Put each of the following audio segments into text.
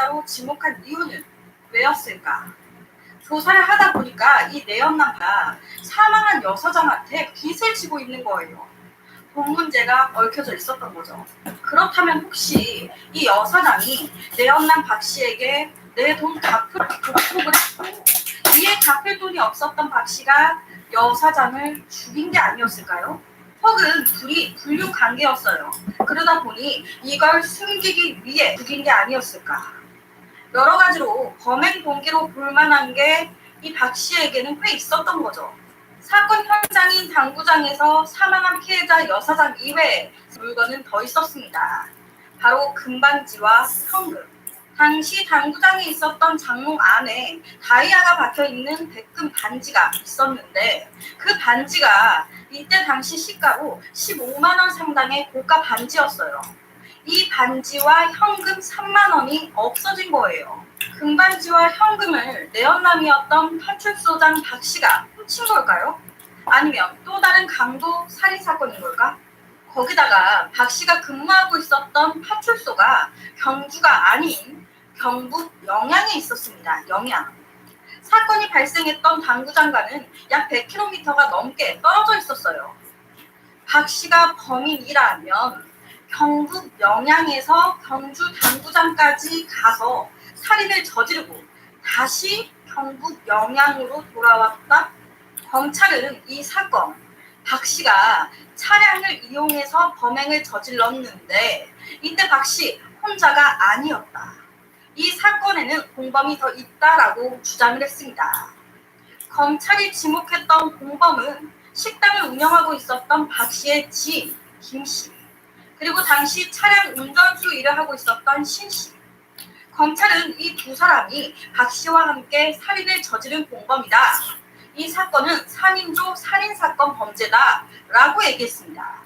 살인자로 지목한 이유는 왜였을까? 조사를 하다 보니까 이 내연남가 사망한 여사장한테 빚을 지고 있는 거예요. 돈 문제가 얽혀져 있었던 거죠. 그렇다면 혹시 이 여사장이 내연남 박 씨에게 내 돈 갚을 약속을 했고 이에 갚을 돈이 없었던 박 씨가 여사장을 죽인 게 아니었을까요? 혹은 둘이 불륜 관계였어요. 그러다 보니 이걸 숨기기 위해 죽인 게 아니었을까? 여러 가지로 범행 동기로 볼 만한 게 이 박 씨에게는 꽤 있었던 거죠. 사건 현장인 당구장에서 사망한 피해자 여사장 이외에 물건은 더 있었습니다. 바로 금반지와 현금. 당시 당구장에 있었던 장롱 안에 다이아가 박혀 있는 백금 반지가 있었는데 그 반지가 이때 당시 시가로 15만 원 상당의 고가 반지였어요. 이 반지와 현금 3만 원이 없어진 거예요. 금반지와 현금을 내연남이었던 파출소장 박 씨가 훔친 걸까요? 아니면 또 다른 강도 살인 사건인 걸까? 거기다가 박 씨가 근무하고 있었던 파출소가 경주가 아닌 경북 영양에 있었습니다. 영양. 사건이 발생했던 당구장과는 약 100km가 넘게 떨어져 있었어요. 박 씨가 범인이라면 경북 영양에서 경주 당구장까지 가서 살인을 저지르고 다시 경북 영양으로 돌아왔다. 검찰은 이 사건 박 씨가 차량을 이용해서 범행을 저질렀는데 이때 박 씨 혼자가 아니었다. 이 사건에는 공범이 더 있다라고 주장을 했습니다. 검찰이 지목했던 공범은 식당을 운영하고 있었던 박 씨의 지인 김 씨, 그리고 당시 차량 운전수 일을 하고 있었던 신 씨. 검찰은 이 두 사람이 박 씨와 함께 살인을 저지른 공범이다. 이 사건은 3인조 살인사건 범죄다 라고 얘기했습니다.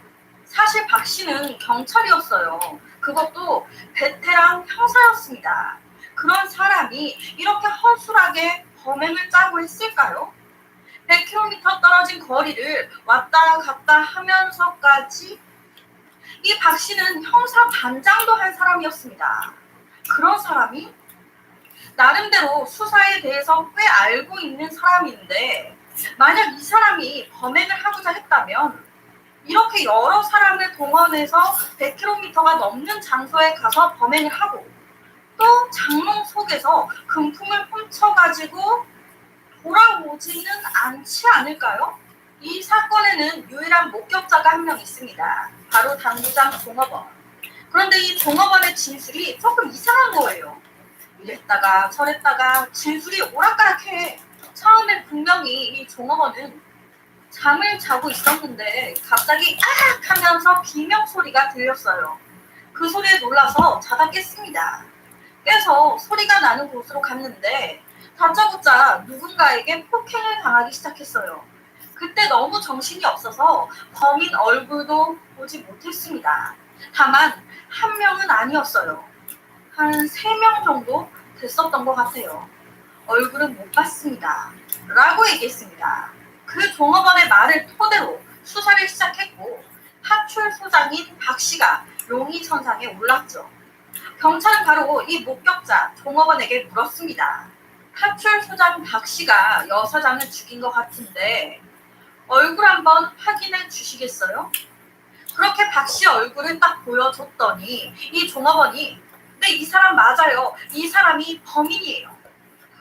사실 박 씨는 경찰이었어요. 그것도 베테랑 형사였습니다. 그런 사람이 이렇게 허술하게 범행을 짜고 했을까요? 100km 떨어진 거리를 왔다 갔다 하면서까지 이 박 씨는 형사 반장도 한 사람이었습니다. 그런 사람이 나름대로 수사에 대해서 꽤 알고 있는 사람인데 만약 이 사람이 범행을 하고자 했다면 이렇게 여러 사람을 동원해서 100km가 넘는 장소에 가서 범행을 하고 또 장롱 속에서 금품을 훔쳐가지고 돌아오지는 않지 않을까요? 이 사건에는 유일한 목격자가 한 명 있습니다. 바로 당구장 종업원. 그런데 이 종업원의 진술이 조금 이상한 거예요. 이랬다가 저랬다가 진술이 오락가락해. 처음에 분명히 이 종업원은 잠을 자고 있었는데 갑자기 악 하면서 비명 소리가 들렸어요. 그 소리에 놀라서 자다 깼습니다. 깨서 소리가 나는 곳으로 갔는데 다짜고짜 누군가에게 폭행을 당하기 시작했어요. 그때 너무 정신이 없어서 범인 얼굴도 보지 못했습니다. 다만 한 명은 아니었어요. 한 세 명 정도 됐었던 것 같아요. 얼굴은 못 봤습니다. 라고 얘기했습니다. 그 종업원의 말을 토대로 수사를 시작했고 파출 소장인 박 씨가 용의선상에 올랐죠. 경찰은 바로 이 목격자 종업원에게 물었습니다. 파출 소장 박 씨가 여 사장을 죽인 것 같은데 얼굴 한번 확인해 주시겠어요? 그렇게 박 씨 얼굴을 딱 보여줬더니 이 종업원이 네, 이 사람 맞아요. 이 사람이 범인이에요.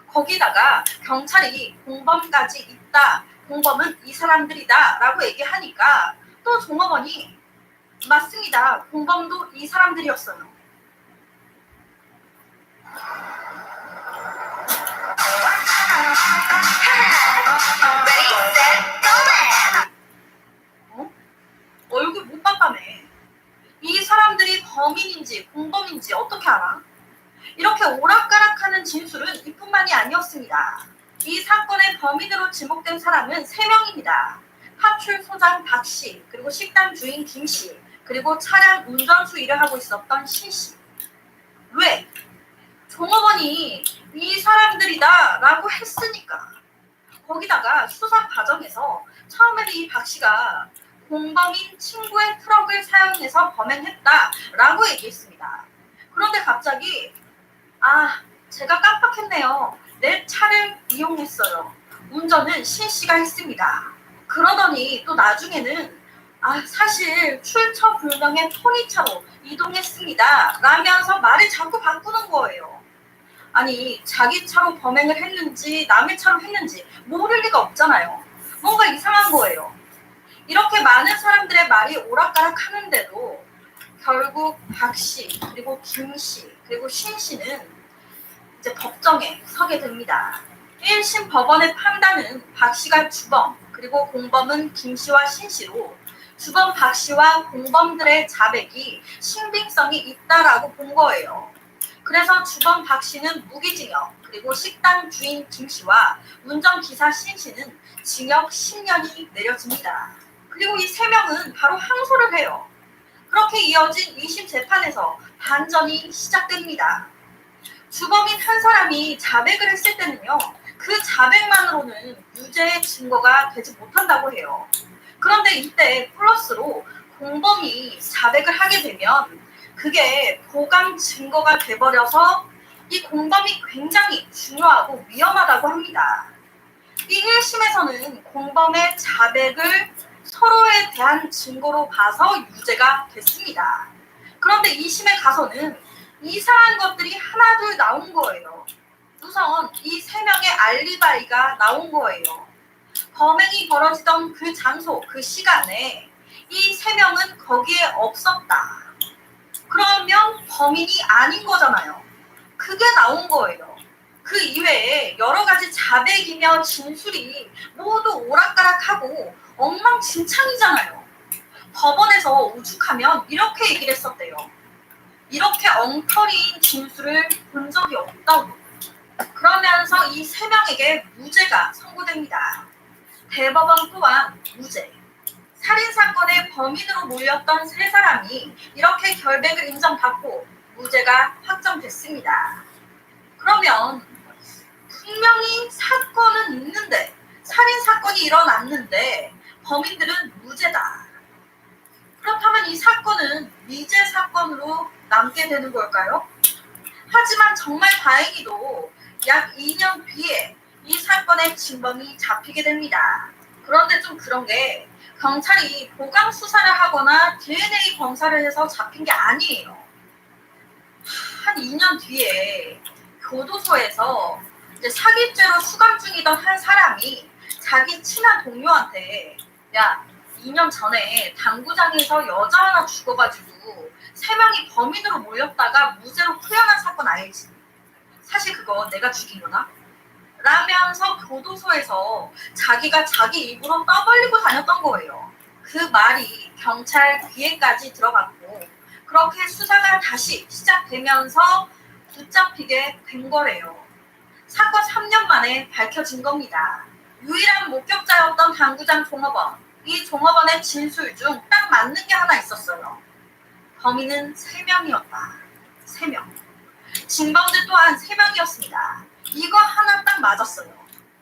거기다가 경찰이 공범까지 있다. 공범은 이 사람들이다. 라고 얘기하니까 또 종업원이 맞습니다. 공범도 이 사람들이었어요. 사람들이 범인인지 공범인지 어떻게 알아? 이렇게 오락가락하는 진술은 이뿐만이 아니었습니다. 이 사건의 범인으로 지목된 사람은 세명입니다 파출 소장 박 씨, 그리고 식당 주인 김 씨, 그리고 차량 운전수 일을 하고 있었던 신 씨. 왜? 종업원이 이 사람들이다 라고 했으니까. 거기다가 수사 과정에서 처음에는 이 박 씨가 공범인 친구의 트럭을 사용해서 범행했다라고 얘기했습니다. 그런데 갑자기 아 그렇겠네요. 내 차를 이용했어요. 운전은 신 씨가 했습니다. 그러더니 또 나중에는 아 사실 출처 불명의 포니차로 이동했습니다. 라면서 말을 자꾸 바꾸는 거예요. 아니 자기 차로 범행을 했는지 남의 차로 했는지 모를 리가 없잖아요. 뭔가 이상한 거예요. 이렇게 많은 사람들의 말이 오락가락 하는데도 결국 박 씨, 그리고 김 씨, 그리고 신 씨는 이제 법정에 서게 됩니다. 1심 법원의 판단은 박 씨가 주범, 그리고 공범은 김 씨와 신 씨로 주범 박 씨와 공범들의 자백이 신빙성이 있다라고 본 거예요. 그래서 주범 박 씨는 무기징역, 그리고 식당 주인 김 씨와 운전기사 신 씨는 징역 10년이 내려집니다. 그리고 이 세 명은 바로 항소를 해요. 그렇게 이어진 2심 재판에서 반전이 시작됩니다. 주범인 한 사람이 자백을 했을 때는요, 그 자백만으로는 유죄의 증거가 되지 못한다고 해요. 그런데 이때 플러스로 공범이 자백을 하게 되면 그게 보강 증거가 돼버려서 이 공범이 굉장히 중요하고 위험하다고 합니다. 이 1심에서는 공범의 자백을 서로에 대한 증거로 봐서 유죄가 됐습니다. 그런데 2심에 가서는 이상한 것들이 하나둘 나온 거예요. 우선 이 세 명의 알리바이가 나온 거예요. 범행이 벌어지던 그 장소, 그 시간에 이 세 명은 거기에 없었다. 그러면 범인이 아닌 거잖아요. 그게 나온 거예요. 그 이외에 여러 가지 자백이며 진술이 모두 오락가락하고 엉망진창이잖아요. 법원에서 오죽하면 이렇게 얘기를 했었대요. 이렇게 엉터리인 진술을 본 적이 없다고. 그러면서 이 세 명에게 무죄가 선고됩니다. 대법원 또한 무죄. 살인 사건의 범인으로 몰렸던 세 사람이 이렇게 결백을 인정받고 무죄가 확정됐습니다. 그러면 분명히 사건은 있는데 살인 사건이 일어났는데 범인들은 무죄다. 그렇다면 이 사건은 미제 사건으로 남게 되는 걸까요? 하지만 정말 다행히도 약 2년 뒤에 이 사건의 진범이 잡히게 됩니다. 그런데 좀 그런 게 경찰이 보강 수사를 하거나 DNA 검사를 해서 잡힌 게 아니에요. 한 2년 뒤에 교도소에서 이제 사기죄로 수감 중이던 한 사람이 자기 친한 동료한테 야 2년 전에 당구장에서 여자 하나 죽어가지고 세 명이 범인으로 몰렸다가 무죄로 풀려난 사건 알지? 사실 그거 내가 죽인 거다. 라면서 교도소에서 자기가 자기 입으로 떠벌리고 다녔던 거예요. 그 말이 경찰 귀에까지 들어갔고 그렇게 수사가 다시 시작되면서 붙잡히게 된 거래요. 사건 3년 만에 밝혀진 겁니다. 유일한 목격자였던 당구장 종업원. 이 종업원의 진술 중 딱 맞는 게 하나 있었어요. 범인은 3명이었다. 3명. 진범들 또한 3명이었습니다. 이거 하나 딱 맞았어요.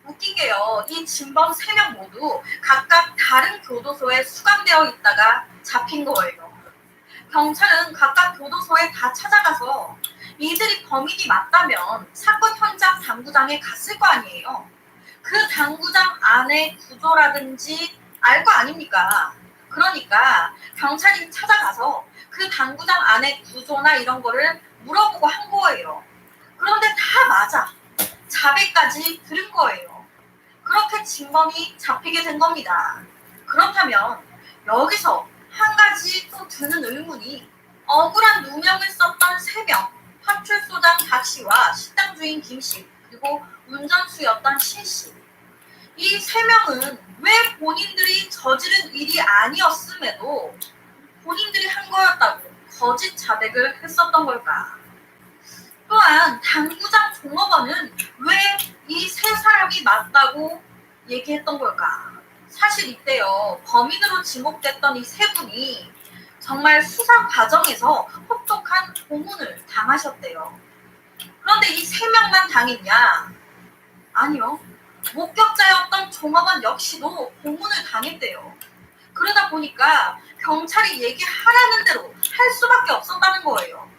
웃긴 게요. 이 진범 3명 모두 각각 다른 교도소에 수감되어 있다가 잡힌 거예요. 경찰은 각각 교도소에 다 찾아가서 이들이 범인이 맞다면 사건 현장 당구장에 갔을 거 아니에요. 그 당구장 안의 구조라든지 알 거 아닙니까? 그러니까 경찰이 찾아가서 그 당구장 안의 구조나 이런 거를 물어보고 한 거예요. 그런데 다 맞아. 자백까지 들은 거예요. 그렇게 진범이 잡히게 된 겁니다. 그렇다면 여기서 한 가지 또 드는 의문이 억울한 누명을 썼던 세 명, 파출소장 박 씨와 식당 주인 김 씨, 그리고 운전수였던 신 씨. 이 세 명은 왜 본인들이 저지른 일이 아니었음에도 본인들이 한 거였다고 거짓 자백을 했었던 걸까? 또한 당구장 종업원은 왜 이 세 사람이 맞다고 얘기했던 걸까? 사실 이때요 범인으로 지목됐던 이 세 분이 정말 수사 과정에서 혹독한 고문을 당하셨대요. 그런데 이 세 명만 당했냐? 아니요. 목격자였던 종업원 역시도 고문을 당했대요. 그러다 보니까 경찰이 얘기하라는 대로 할 수밖에 없었다는 거예요.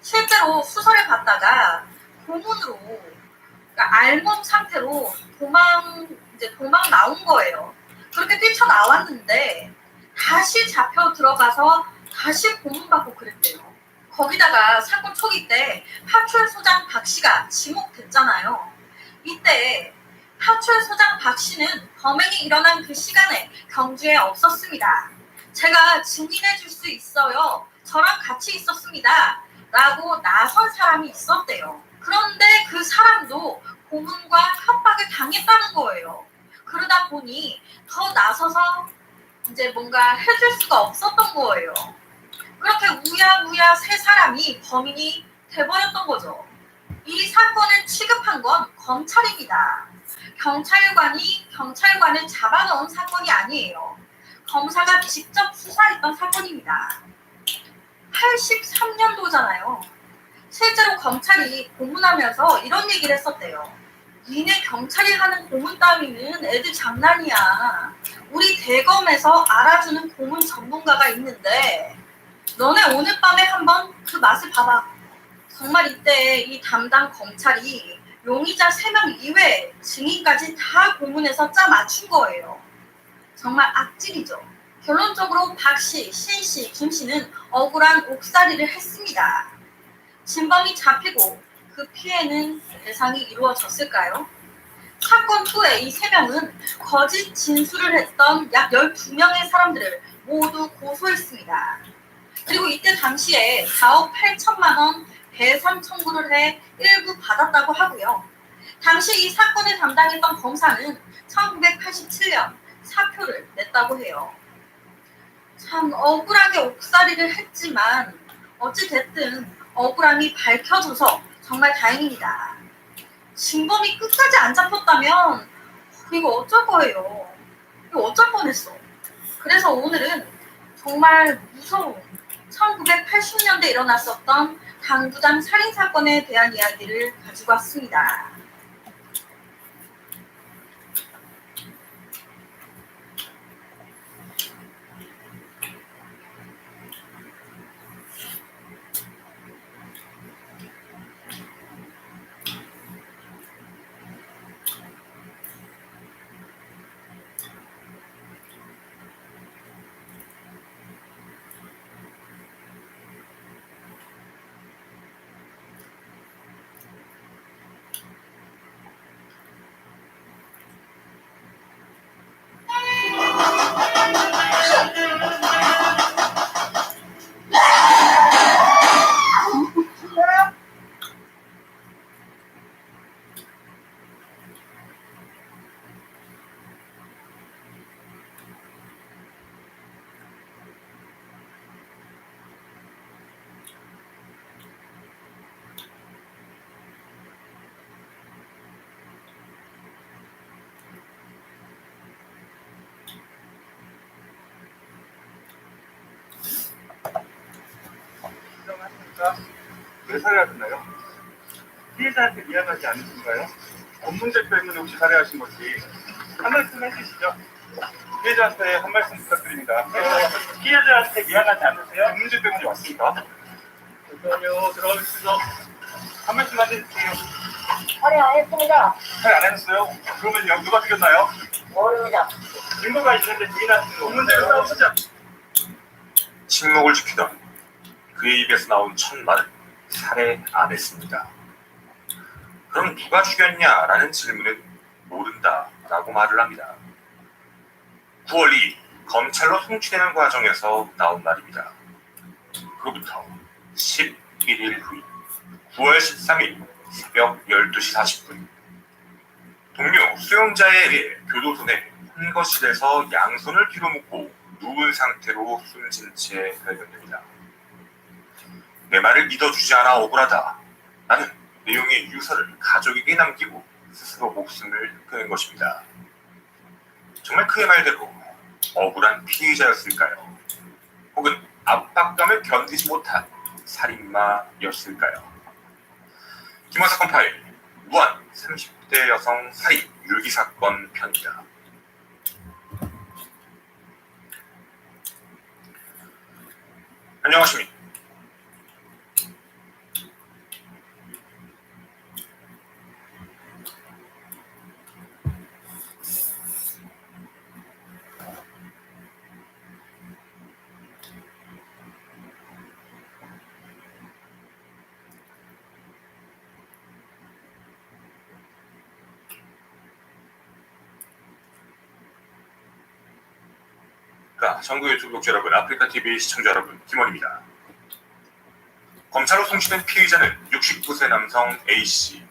실제로 수사를 받다가 고문으로 그러니까 알몸 상태로 도망 이제 도망 나온 거예요. 그렇게 뛰쳐 나왔는데 다시 잡혀 들어가서 다시 고문받고 그랬대요. 거기다가 사건 초기 때 파출 소장 박 씨가 지목됐잖아요. 이때 파출 소장 박 씨는 범행이 일어난 그 시간에 경주에 없었습니다. 제가 증인해 줄 수 있어요. 저랑 같이 있었습니다. 라고 나선 사람이 있었대요. 그런데 그 사람도 고문과 협박을 당했다는 거예요. 그러다 보니 더 나서서 이제 뭔가 해줄 수가 없었던 거예요. 그렇게 우야우야 세 사람이 범인이 돼버렸던 거죠. 이 사건을 취급한 건 검찰입니다. 경찰관이 경찰관을 잡아넣은 사건이 아니에요. 검사가 직접 수사했던 사건입니다. 83년도잖아요. 실제로 검찰이 고문하면서 이런 얘기를 했었대요. 니네 경찰이 하는 고문 따위는 애들 장난이야. 우리 대검에서 알아주는 고문 전문가가 있는데 너네 오늘 밤에 한번 그 맛을 봐봐. 정말 이때 이 담당 검찰이 용의자 3명 이외 증인까지 다 고문해서 짜 맞춘 거예요. 정말 악질이죠. 결론적으로 박 씨, 신 씨, 김 씨는 억울한 옥살이를 했습니다. 진범이 잡히고 그 피해는 대상이 이루어졌을까요? 사건 후에 이세 명은 거짓 진술을 했던 약 12명의 사람들을 모두 고소했습니다. 그리고 이때 당시에 4억 8천만 원 배상 청구를 해 일부 받았다고 하고요. 당시 이 사건을 담당했던 검사는 1987년 사표를 냈다고 해요. 참 억울하게 옥살이를 했지만 어찌됐든 억울함이 밝혀져서 정말 다행입니다. 진범이 끝까지 안 잡혔다면 이거 어쩔 거예요. 이거 어쩔 뻔했어. 그래서 오늘은 정말 무서운 1980년대 일어났었던 당구장 살인 사건에 대한 이야기를 가지고 왔습니다. 인정 하십니까? 왜 살해하셨나요? 피해자한테 미안하지 않으신가요? 법 문제 때문에 혹시 살해하신 건지 한 말씀 해주시죠. 피해자한테 한 말씀 부탁드립니다. 피해자한테 미안하지 않으세요? 법 문제 때문에 왔습니까? 잠깐만요. 들어가주시죠. 한 말씀 해주세요. 허리 안 했습니다. 살해 안 하셨어요? 그러면 여- 누가 죽였나요? 모릅니다. 증거가 있는데 부인하시는 법 문제로 싸우시죠. 침묵을 지키던 그의 입에서 나온 첫 말은 살해 안 했습니다. 그럼 누가 죽였냐라는 질문은 모른다라고 말을 합니다. 9월 2일 검찰로 송치되는 과정에서 나온 말입니다. 그로부터 11일 후 9월 13일 새벽 12시 40분 동료 수용자에 의해 교도소 내 헌거실에서 양손을 뒤로 묶고 누운 상태로 숨진 채 발견됩니다. 내 말을 믿어주지 않아 억울하다. 나는 내용의 유서를 가족에게 남기고 스스로 목숨을 끊은 것입니다. 정말 그의 말대로 억울한 피해자였을까요? 혹은 압박감을 견디지 못한 살인마였을까요? 김화사건 파일 무한 30대 여성 살인 유기 사건 편입니다. 안녕하십니까. 안녕하십니까. 전국 유튜브 독자 여러분, 아프리카 TV 시청자 여러분, 김원입니다. 검찰로 송치된 피의자는 69세 남성 A씨.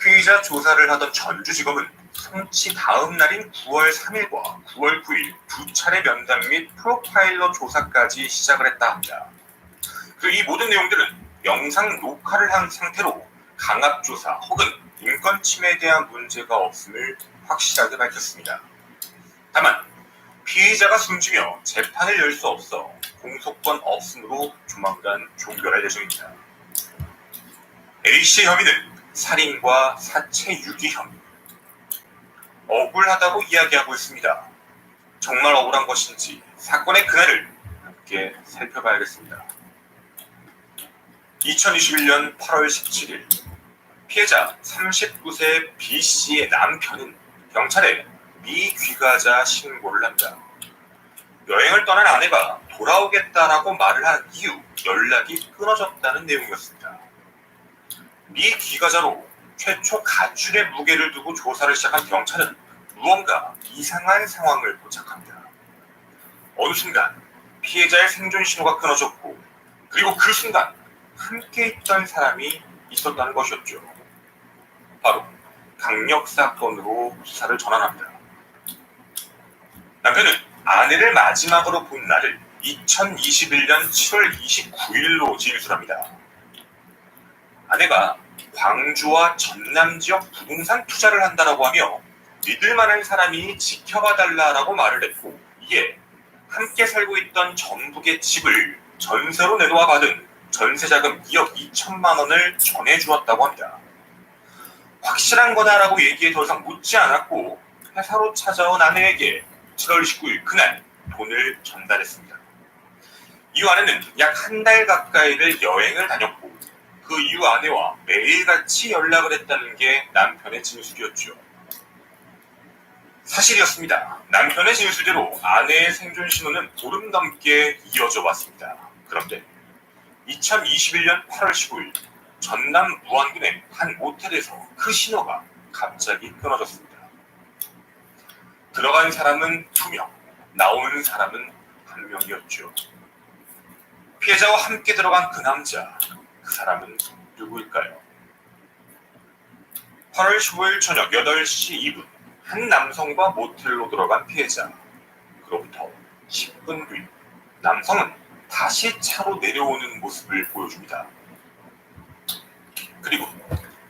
피의자 조사를 하던 전주지검은 송치 다음 날인 9월 3일과 9월 9일 두 차례 면담 및 프로파일러 조사까지 시작을 했다 합니다. 그이 모든 내용들은 영상 녹화를 한 상태로 강압조사 혹은 인권 침해에 대한 문제가 없음을 확실하게 밝혔습니다. 다만 피의자가 숨지며 재판을 열 수 없어 공소권 없음으로 조만간 종결할 예정입니다. A씨의 혐의는 살인과 사체 유기 혐의. 억울하다고 이야기하고 있습니다. 정말 억울한 것인지 사건의 그날을 함께 살펴봐야겠습니다. 2021년 8월 17일 피해자 39세 B씨의 남편은 경찰에 미귀가자 신고를 합니다. 여행을 떠난 아내가 돌아오겠다라고 말을 한 이후 연락이 끊어졌다는 내용이었습니다. 미귀가자로 최초 가출의 무게를 두고 조사를 시작한 경찰은 무언가 이상한 상황을 포착합니다. 어느 순간 피해자의 생존 신호가 끊어졌고 그리고 그 순간 함께 있던 사람이 있었다는 것이었죠. 바로 강력 사건으로 수사를 전환합니다. 남편은 아내를 마지막으로 본 날을 2021년 7월 29일로 진술합니다. 아내가 광주와 전남 지역 부동산 투자를 한다라고 하며 믿을 만한 사람이 지켜봐 달라라고 말을 했고 이에 함께 살고 있던 전북의 집을 전세로 내놓아 받은 전세자금 2억 2천만 원을 전해주었다고 합니다. 확실한 거다라고 얘기에 더 이상 묻지 않았고 회사로 찾아온 아내에게 7월 29일 그날 돈을 전달했습니다. 이후 아내는 약 한 달 가까이를 여행을 다녔고 그 이후 아내와 매일같이 연락을 했다는 게 남편의 진술이었죠. 사실이었습니다. 남편의 진술대로 아내의 생존 신호는 보름 넘게 이어져 왔습니다. 그런데 2021년 8월 15일 전남 무안군의 한 모텔에서 그 신호가 갑자기 끊어졌습니다. 들어간 사람은 두 명, 나오는 사람은 한 명이었죠. 피해자와 함께 들어간 그 남자, 그 사람은 누구일까요? 8월 15일 저녁 8시 2분, 한 남성과 모텔로 들어간 피해자. 그로부터 10분 뒤, 남성은 다시 차로 내려오는 모습을 보여줍니다. 그리고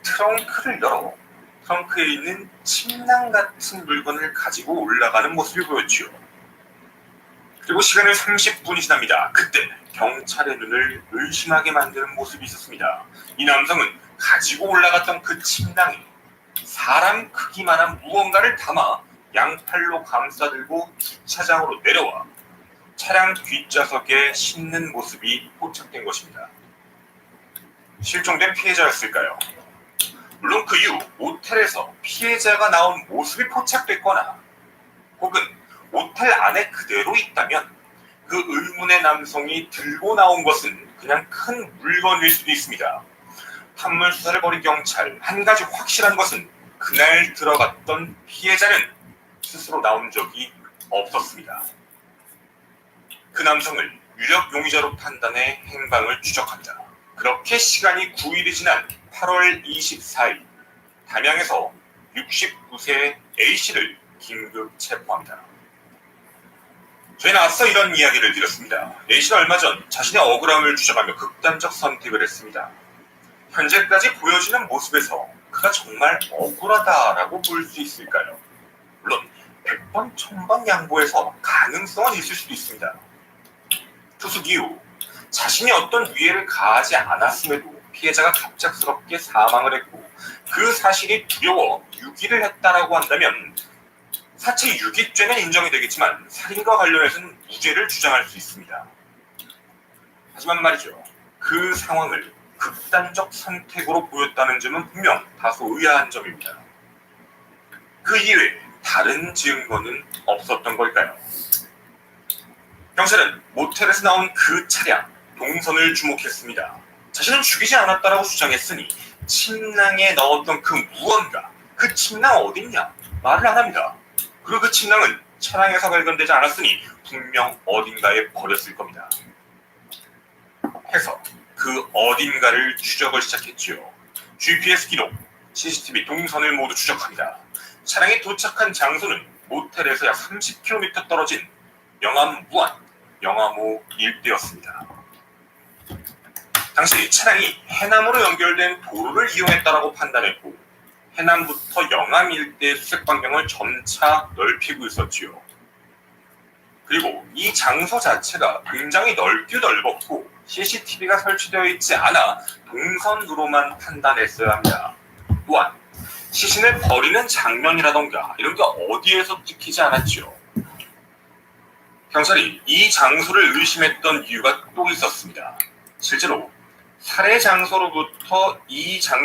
트렁크를 열어 트렁크에 있는 침낭 같은 물건을 가지고 올라가는 모습을 보였지요. 그리고 시간을 30분이 지납니다. 그때 경찰의 눈을 의심하게 만드는 모습이 있었습니다. 이 남성은 가지고 올라갔던 그 침낭에 사람 크기만한 무언가를 담아 양팔로 감싸들고 주차장으로 내려와 차량 뒷좌석에 싣는 모습이 포착된 것입니다. 실종된 피해자였을까요? 물론 그 이후 모텔에서 피해자가 나온 모습이 포착됐거나 혹은 모텔 안에 그대로 있다면 그 의문의 남성이 들고 나온 것은 그냥 큰 물건일 수도 있습니다. 판물 수사를 벌인 경찰 한 가지 확실한 것은 그날 들어갔던 피해자는 스스로 나온 적이 없었습니다. 그 남성을 유력 용의자로 판단해 행방을 추적합니다. 그렇게 시간이 9일이 지난 8월 24일 담양에서 69세 A씨를 긴급 체포합니다. 저희는 앞서 이런 이야기를 드렸습니다. A씨는 얼마 전 자신의 억울함을 주장하며 극단적 선택을 했습니다. 현재까지 보여지는 모습에서 그가 정말 억울하다라고 볼 수 있을까요? 물론 100번, 1000번 양보해서 가능성은 있을 수도 있습니다. 투숙 이후 자신이 어떤 위해를 가하지 않았음에도 피해자가 갑작스럽게 사망을 했고 그 사실이 두려워 유기를 했다라고 한다면 사체 유기죄는 인정이 되겠지만 살인과 관련해서는 무죄를 주장할 수 있습니다. 하지만 말이죠. 그 상황을 극단적 선택으로 보였다는 점은 분명 다소 의아한 점입니다. 그 이외에 다른 증거는 없었던 걸까요? 경찰은 모텔에서 나온 그 차량 동선을 주목했습니다. 자신은 죽이지 않았다라고 주장했으니 침낭에 넣었던 그 무언가 그 침낭 어딨냐 말을 안 합니다. 그리고 그 침낭은 차량에서 발견되지 않았으니 분명 어딘가에 버렸을 겁니다. 해서 그 어딘가를 추적을 시작했지요. GPS 기록, CCTV 동선을 모두 추적합니다. 차량이 도착한 장소는 모텔에서 약 30km 떨어진 영암 무안, 영암호 일대였습니다. 당시 차량이 해남으로 연결된 도로를 이용했다라고 판단했고 해남부터 영암 일대의 수색 반경을 점차 넓히고 있었지요. 그리고 이 장소 자체가 굉장히 넓게 넓었고 CCTV가 설치되어 있지 않아 동선으로만 판단했어야 합니다. 또한 시신을 버리는 장면이라던가 이런 게 어디에서 찍히지 않았지요. 경찰이 이 장소를 의심했던 이유가 또 있었습니다. 실제로 살해 장소로부터 이 장